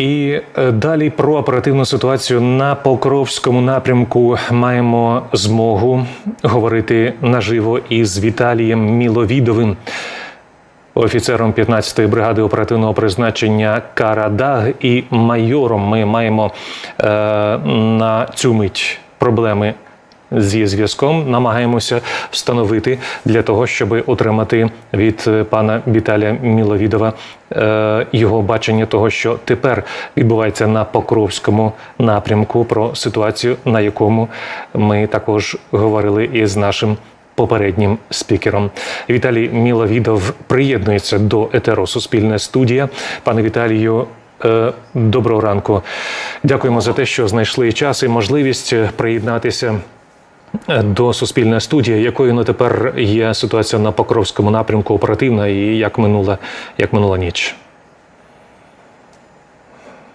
І е, далі про оперативну ситуацію на Покровському напрямку маємо змогу говорити наживо із Віталієм Міловідовим, офіцером 15-ї бригади оперативного призначення Карадаг і майором. Ми маємо е, на цю мить проблеми зі зв'язком. Намагаємося встановити для того, щоб отримати від е, пана Віталія Міловідова е, його бачення того, що тепер відбувається на Покровському напрямку, про ситуацію, на якому ми також говорили із нашим. Попереднім спікером Віталій Міловідов приєднується до етеро Суспільне студія. Пане Віталію, е, доброго ранку. Дякуємо за те, що знайшли час і можливість приєднатися до Суспільної студії. Якою на тепер є ситуація на Покровському напрямку оперативна і як минула, як минула ніч?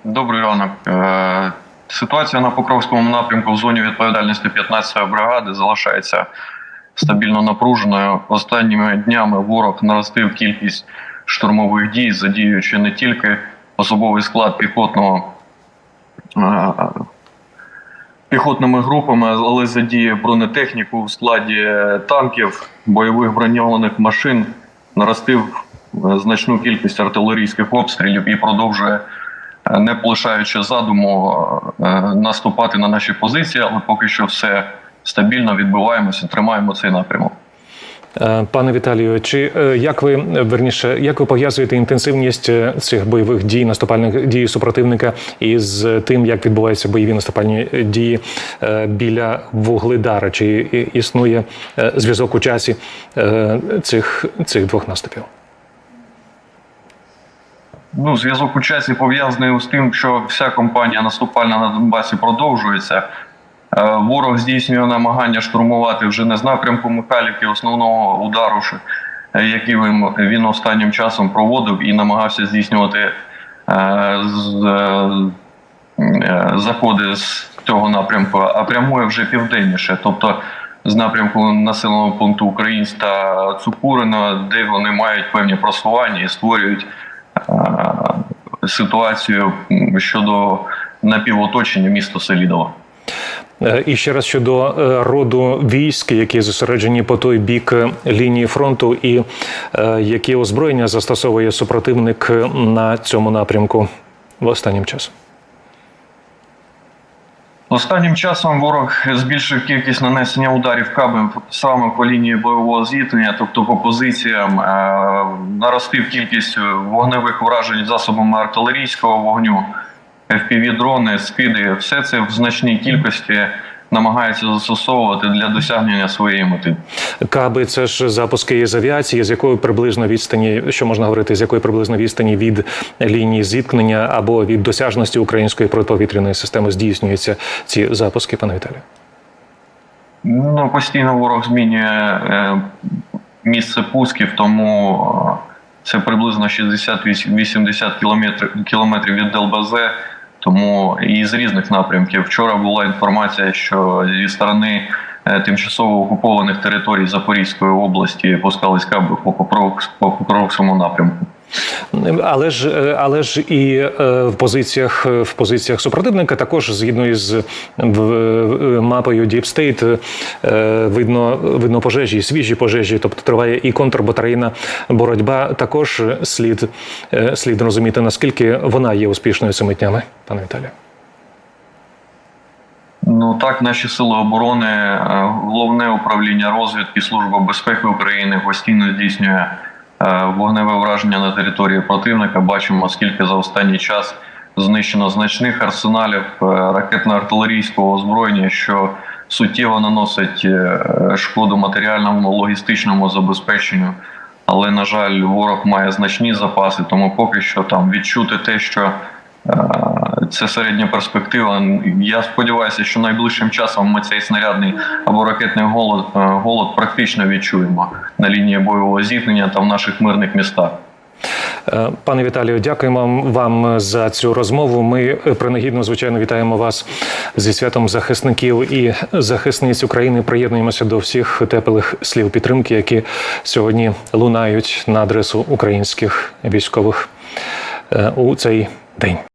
Добрий ранок. Е, Ситуація на Покровському напрямку в зоні відповідальності 15-ї бригади залишається стабільно напруженою. Останніми днями ворог наростив кількість штурмових дій, задіюючи не тільки особовий склад піхотного е, піхотними групами, але задіє бронетехніку в складі танків, бойових броньованих машин, наростив е, значну кількість артилерійських обстрілів і продовжує е, не полишаючи задуму е, наступати на наші позиції, але поки що все стабільно відбуваємося, тримаємо цей напрямок. Е, Пане Віталію, чи е, як ви верніше, як ви пов'язуєте інтенсивність е, цих бойових дій, наступальних дій супротивника із тим, як відбуваються бойові наступальні дії біля Вугледара? Чи існує зв'язок у часі цих, цих двох наступів? Ну, зв'язок у часі пов'язаний з тим, що вся кампанія наступальна на Донбасі продовжується. Е, Ворог здійснює намагання штурмувати вже не з напрямку Михайлівки основного удару, е, який він, останнім часом проводив і намагався здійснювати е, заходи з цього напрямку, а прямує вже південніше, тобто з напрямку населеного пункту Українськ та Цукурина, де вони мають певні просування і створюють ситуацію щодо напівоточення міста Селідова. Е, І ще раз щодо е, роду військ, які зосереджені по той бік е, лінії фронту, і які озброєння застосовує супротивник на цьому напрямку в останнім часом. Останнім часом ворог збільшив кількість нанесення ударів кабем саме по лінії бойового зіткнення, тобто по позиціям, наростив кількість вогневих уражень засобами артилерійського вогню, FPV-дрони, скиди. Все це в значній кількості намагається застосовувати для досягнення своєї мети. Каби це ж запуски із авіації, з якої приблизно відстані, що можна говорити, з якої приблизно відстані від лінії зіткнення або від досяжності української протиповітряної системи здійснюються ці запуски, пане Віталію? Ну, постійно ворог змінює е, місце пусків, тому е, це приблизно 60-80 кілометрів, кілометрів від Делбазе. тому і з різних напрямків. Вчора була інформація, що зі сторони е, тимчасово окупованих територій Запорізької області пускались каби по Покровськ- по Покровському напрямку. Але ж, е, але ж і е, в позиціях в позиціях супротивника також згідно із мапою Deep State е, видно видно пожежі, свіжі пожежі, тобто триває і контрбатарейна боротьба. Також слід е, слід розуміти наскільки вона є успішною цими днями, пане Віталію. Ну так, наші сили оборони, е, головне управління розвідки, служба безпеки України постійно здійснює е, вогневе враження на території противника. Бачимо, скільки за останній час знищено значних арсеналів е, ракетно-артилерійського озброєння, що суттєво наносить е, шкоду матеріальному логістичному забезпеченню. Але на жаль, ворог має значні запаси, тому поки що там відчути те, що Е, Це середня перспектива. Я сподіваюся, що найближчим часом ми цей снарядний або ракетний голод, е, голод практично відчуємо на лінії бойового зіткнення та в наших мирних містах. Е, Пане Віталію, дякуємо вам за цю розмову. Ми е, принагідно, звичайно, вітаємо вас зі святом захисників і захисниць України. Приєднуємося до всіх теплих слів підтримки, які сьогодні лунають на адресу українських військових е, у цей день.